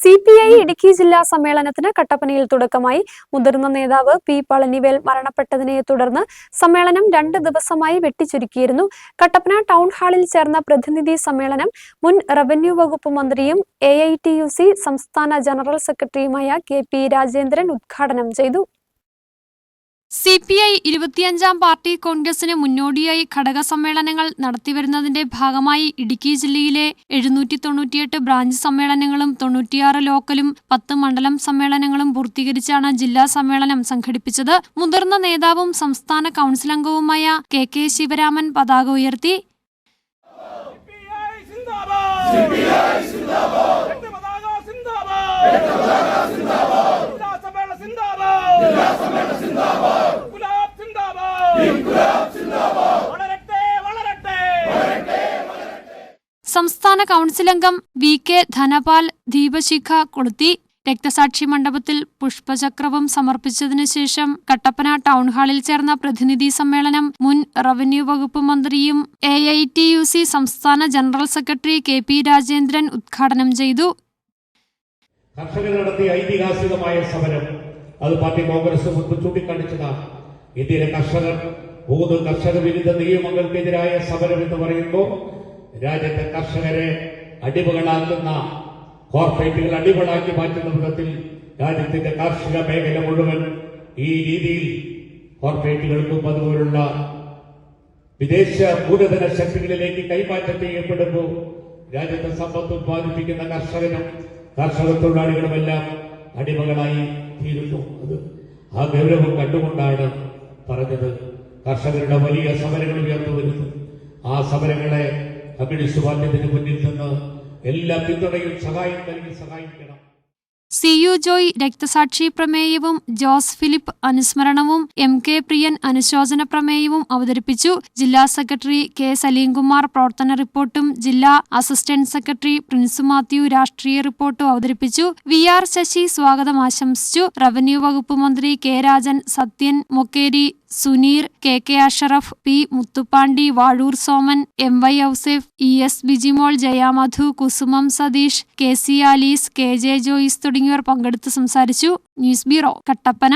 C P I Idukki ജില്ലാ സമ്മേളനത്തിന് കട്ടപ്പനയിൽ തുടക്കമായി. മുതിർന്ന നേതാവ് പി പളനിവേൽ മരണപ്പെട്ടതിനെ തുടർന്ന് സമ്മേളനം രണ്ട് ദിവസമായി വെട്ടിച്ചുരുക്കിയിരുന്നു. കട്ടപ്പന ടൗൺ ഹാളിൽ ചേർന്ന പ്രതിനിധി സമ്മേളനം മുൻ റവന്യൂ വകുപ്പ് മന്ത്രിയും എ സംസ്ഥാന ജനറൽ സെക്രട്ടറിയുമായ കെ പി രാജേന്ദ്രൻ ഉദ്ഘാടനം ചെയ്തു. സി പി ഐ ഇരുപത്തിയഞ്ചാം പാർട്ടി കോൺഗ്രസിന് മുന്നോടിയായി ഘടക സമ്മേളനങ്ങൾ നടത്തിവരുന്നതിന്റെ ഭാഗമായി ഇടുക്കി ജില്ലയിലെ എഴുന്നൂറ്റി തൊണ്ണൂറ്റിയെട്ട് ബ്രാഞ്ച് സമ്മേളനങ്ങളും തൊണ്ണൂറ്റിയാറ് ലോക്കലും പത്ത് മണ്ഡലം സമ്മേളനങ്ങളും പൂർത്തീകരിച്ചാണ് ജില്ലാ സമ്മേളനം സംഘടിപ്പിച്ചത്. മുതിർന്ന നേതാവും സംസ്ഥാന കൗൺസിൽ അംഗവുമായ കെ കെ ശിവരാമൻ പതാക ഉയർത്തി. സംസ്ഥാന കൗൺസിൽ അംഗം വി കെ ധനപാൽ ദീപശിഖ കൊളുത്തി രക്തസാക്ഷി മണ്ഡപത്തിൽ പുഷ്പചക്രവും സമർപ്പിച്ചതിനു ശേഷം കട്ടപ്പന ടൗൺ ഹാളിൽ ചേർന്ന പ്രതിനിധി സമ്മേളനം മുൻ റവന്യൂ വകുപ്പ് മന്ത്രിയും A I T U C സംസ്ഥാന general secretary K P Rajendran ഉദ്ഘാടനം ചെയ്തു. കർഷകർ നടത്തിയ ഐതിഹാസികമായ സമരം അത് പാർട്ടി കോൺഗ്രസ് മുൻപ് ചൂണ്ടിക്കാണിച്ചതാണ് ഇന്ത്യയിലെ കർഷകർ മൂന്ന് കർഷക വിരുദ്ധ നിയമങ്ങൾക്കെതിരായ സമരം എന്ന് പറയുമ്പോൾ രാജ്യത്തെ കർഷകരെ അടിമകളാക്കുന്ന കോർപ്പറേറ്റുകൾ അടിമകളാക്കി മാറ്റുന്ന വിധത്തിൽ രാജ്യത്തിന്റെ കാർഷിക മേഖല മുഴുവൻ ഈ രീതിയിൽ കോർപ്പറേറ്റുകൾക്കും അതുപോലുള്ള വിദേശ മൂലധന ശക്തികളിലേക്ക് കൈമാറ്റം ചെയ്യപ്പെടുമ്പോൾ രാജ്യത്തെ സമ്പത്ത് ഉത്പാദിപ്പിക്കുന്ന കർഷകനും കർഷക തൊഴിലാളികളുമെല്ലാം അടിമകളായി തീരുന്നു. അത് ആ ഗൗരവം കണ്ടുകൊണ്ടാണ് പറഞ്ഞത്. കർഷകരുടെ വലിയ സമരങ്ങൾ ഉയർന്നു വരുന്നു. ആ സമരങ്ങളെ കമ്മ്യൂണിസ്റ്റ് പാർട്ടിത്തിന് മുന്നിൽ നിന്ന് എല്ലാ പിന്തുണയും സഹായം നൽകി സഹായിക്കണം. സി യു ജോയ് രക്തസാക്ഷി പ്രമേയവും ജോസ് ഫിലിപ്പ് അനുസ്മരണവും എം കെ പ്രിയൻ അനുശോചന പ്രമേയവും അവതരിപ്പിച്ചു. ജില്ലാ സെക്രട്ടറി കെ സലീംകുമാർ പ്രവർത്തന റിപ്പോർട്ടും ജില്ലാ അസിസ്റ്റന്റ് സെക്രട്ടറി പ്രിൻസ് മാത്യു രാഷ്ട്രീയ റിപ്പോർട്ടും അവതരിപ്പിച്ചു. വി ആർ ശശി സ്വാഗതം ആശംസിച്ചു. റവന്യൂ വകുപ്പ് മന്ത്രി K Rajan Sathyan Mokeri Suneer K K Ashraf P Muthupandi Vazhoor Soman M Y Ouseph E S Bijimol Jayamadhu Kusumam Satheesh K C Alice K J Joyce തുടങ്ങിയവർ പങ്കെടുത്ത് സംസാരിച്ചു. News bureau Kattappana.